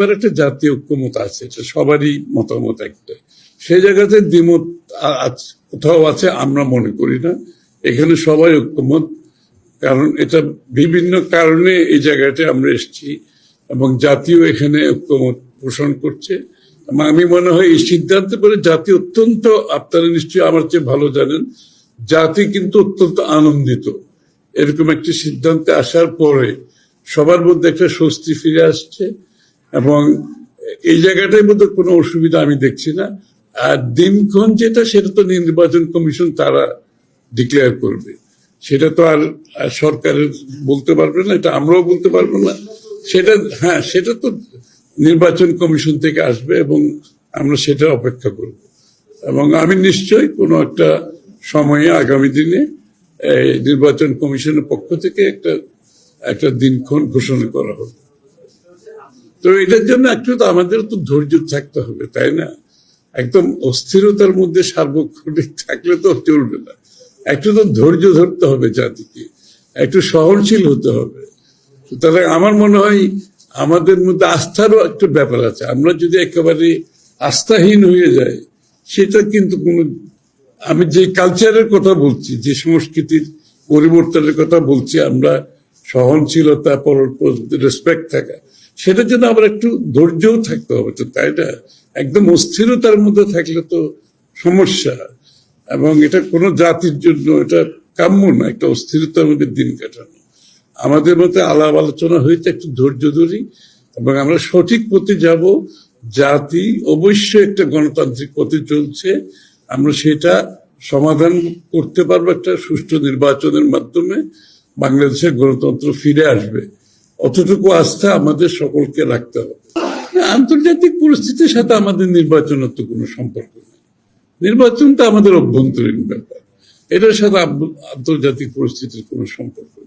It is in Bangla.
ব্যাপারে একটা জাতীয় ঐক্যমত আছে, এটা সবারই মতামত একটা। সেই জায়গাতে দ্বিমত কোথাও আছে, আমরা মনে করি না। এখানে সবাই ঐক্যমত, কারণ এটা বিভিন্ন কারণে এই জায়গাটা আমরা এসেছি এবং জাতীয় এখানে ঐক্যমত পোষণ করছে। এবং আমি মনে হয় এই সিদ্ধান্তের পরে জাতি অত্যন্ত, আপনারা নিশ্চয়ই আমার চেয়ে ভালো জানেন, জাতি কিন্তু অত্যন্ত আনন্দিত। এরকম একটি সিদ্ধান্তে আসার পরে সবার মধ্যে একটা স্বস্তি ফিরে আসছে। এবং এই জায়গাটার মধ্যে কোনো অসুবিধা আমি দেখছি না। আর দিনক্ষণ যেটা, সেটা তো নির্বাচন কমিশন তারা ডিক্লেয়ার করবে। সেটা তো আর সরকারের বলতে পারবে না, এটা আমরাও বলতে পারব না। সেটা হ্যাঁ সেটা তো নির্বাচন কমিশন থেকে আসবে এবং আমরা সেটা অপেক্ষা করব। এবং আমি নিশ্চয়ই কোনো একটা সময়ে, আগামী দিনে নির্বাচন কমিশনের পক্ষ থেকে একটা একটা দিনক্ষণ ঘোষণা করা হবে। তো এটার জন্য একটু তো আমাদের তো ধৈর্য থাকতে হবে, তাই না? একদম অস্থিরতার মধ্যে সার্বক্ষণিক থাকলে তো চলবে না। একটু তো ধৈর্য ধরতে হবে জাতিকে, একটু সহনশীল হতে হবে। সুতরাং আমার মনে হয় আমাদের মধ্যে আস্থারও একটা ব্যাপার আছে। আমরা যদি একেবারে আস্থাহীন হয়ে যাই, সেটা কিন্তু কোনো আমি যে কালচারের কথা বলছি, যে সংস্কৃতির পরিবর্তনের কথা বলছি, আমরা সহনশীলতা রেসপেক্ট থাকা সেটার জন্য আবার একটু ধৈর্যও থাকতে হবে তো তাই না? একদম অস্থিরতার মধ্যে থাকলে তো সমস্যা। এবং এটা কোনো জাতির জন্য, এটা কাম্য না, একটা অস্থিরতার মধ্যে দিন কাটানো। আমাদের মধ্যে আলাপ আলোচনা হয়েছে একটু ধৈর্য ধরি এবং আমরা সঠিক পথে যাব। জাতি অবশ্যই একটা গণতান্ত্রিক পথে চলছে। আমরা সেটা সমাধান করতে পারব একটা সুষ্ঠু নির্বাচনের মাধ্যমে। বাংলাদেশের গণতন্ত্র ফিরে আসবে। অতটুকু আস্থা আমাদের সকলকে রাখতে হবে। আন্তর্জাতিক পরিস্থিতির সাথে আমাদের নির্বাচনের তো কোনো সম্পর্ক নেই। নির্বাচনটা আমাদের অভ্যন্তরীণ ব্যাপার। এটার সাথে আন্তর্জাতিক পরিস্থিতির কোনো সম্পর্ক